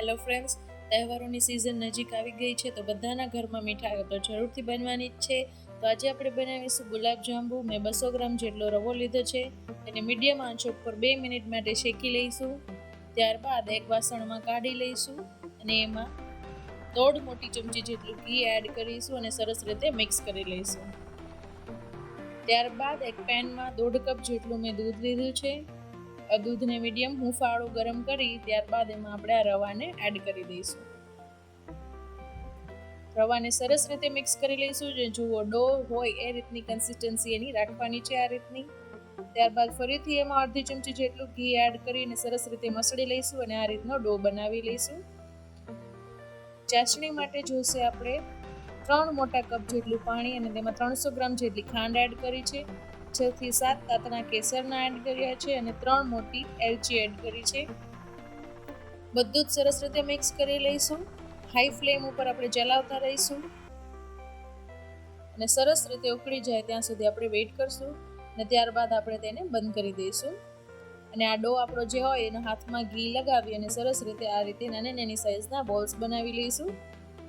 Hello friends તહેવારોની season નજીક આવી ગઈ છે, તો બધાના ઘરમાં મીઠાઈઓ તો જરૂરથી બનવાની જ છે. તો આજે આપણે બનાવીશું ગુલાબ જાંબુ મેં બસો ગ્રામ જેટલો રવો લીધો છે. એને મીડિયમ આંચ ઉપર બે મિનિટ માટે શેકી લઈશું. ત્યારબાદ એક વાસણમાં કાઢી લઈશું અને એમાં દોઢ મોટી ચમચી જેટલું ઘી એડ કરીશું અને સરસ રીતે મિક્સ કરી લઈશું. ત્યારબાદ એક પેનમાં દોઢ કપ જેટલું મેં દૂધ લીધું છે. દૂધને મીડિયમ હુંફાળું ગરમ કરી ત્યારબાદ એમાં આપણે આ રવાને એડ કરી દઈશું. રવાને સરસ રીતે મિક્સ કરી લઈશું. જે જુઓ ડો હોય એ રીતની કન્સિસ્ટન્સી એની રાખવાની છે આ રીતની. ત્યારબાદ ફરીથી એમાં અડધી ચમચી જેટલું ઘી એડ કરીને સરસ રીતે મસળી લઈશું અને આ રીતનો ડો બનાવી લઈશું. ચાસણી માટે જોશે આપણે ત્રણ મોટા કપ જેટલું પાણી અને તેમાં ત્રણસો ગ્રામ જેટલી ખાંડ એડ કરી છે. છ થી સાત તાતના કેસરના એડ કર્યા છે અને ત્રણ મોટી એલચી એડ કરી છે. બધું જ સરસ રીતે મિક્સ કરી લઈશું. હાઈ ફ્લેમ ઉપર આપણે ચલાવતા રહીશું. અને સરસ રીતે ઉકળી જાય ત્યાં સુધી આપણે વેઇટ કરશું અને ત્યારબાદ આપણે તેને બંધ કરી દઈશું. અને આ ડો આપણો જે હોય એના હાથમાં ઘી લગાવી અને સરસ રીતે આ રીતે નાની નાની સાઇઝના બોલ્સ બનાવી લઈશું.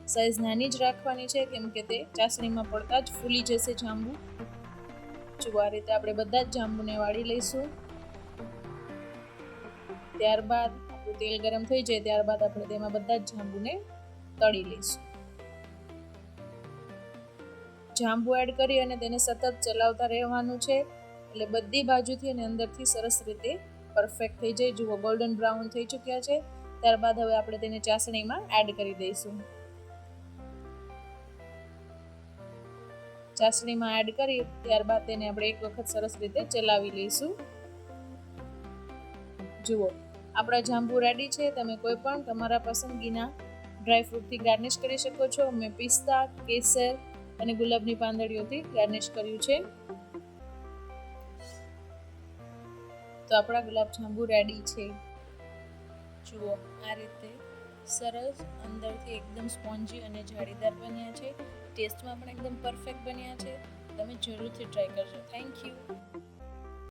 સાઇઝ નાની જ રાખવાની છે કેમ કે તે ચાસણીમાં પડતા જ ફૂલી જશે જાંબુ. જુઓ આ રીતે આપણે બધા જ જાંબુને વાળી લઈશું. ત્યારબાદ આપણું તેલ ગરમ થઈ જાય, ત્યારબાદ આપણે તેમાં બધા જ જાંબુને તળી લઈશું. જાંબુ એડ કરી અને તેને સતત ચલાવતા રહેવાનું છે. એટલે બધી બાજુથી અને અંદરથી સરસ રીતે પરફેક્ટ થઈ જાય. જુઓ ગોલ્ડન બ્રાઉન થઈ ચૂક્યા છે. ત્યારબાદ હવે આપણે તેને ચાસણીમાં એડ કરી દઈશું. ચાસણીમાં એડ કરી ત્યારબાદ તેને આપણે એક વખત સરસ રીતે ચલાવી લઈશું. જુઓ, આપણા જાંબુ રેડી છે. તમે કોઈ પણ તમારા પસંદગીના ડ્રાયફ્રૂટથી ગાર્નિશ કરી શકો છો. મેં પિસ્તા, કેસર અને ગુલાબની પાંદડીઓથી ગાર્નિશ કર્યું છે. તો આપણા ગુલાબ જાંબુ રેડી છે. જુઓ, આ રીતે સરસ, અંદરથી એકદમ સ્પોન્જી અને જાળીદાર બન્યા છે. ટેસ્ટમાં પણ એકદમ પરફેક્ટ બન્યા છે. તમે જરૂરથી ટ્રાય કરજો. Thank you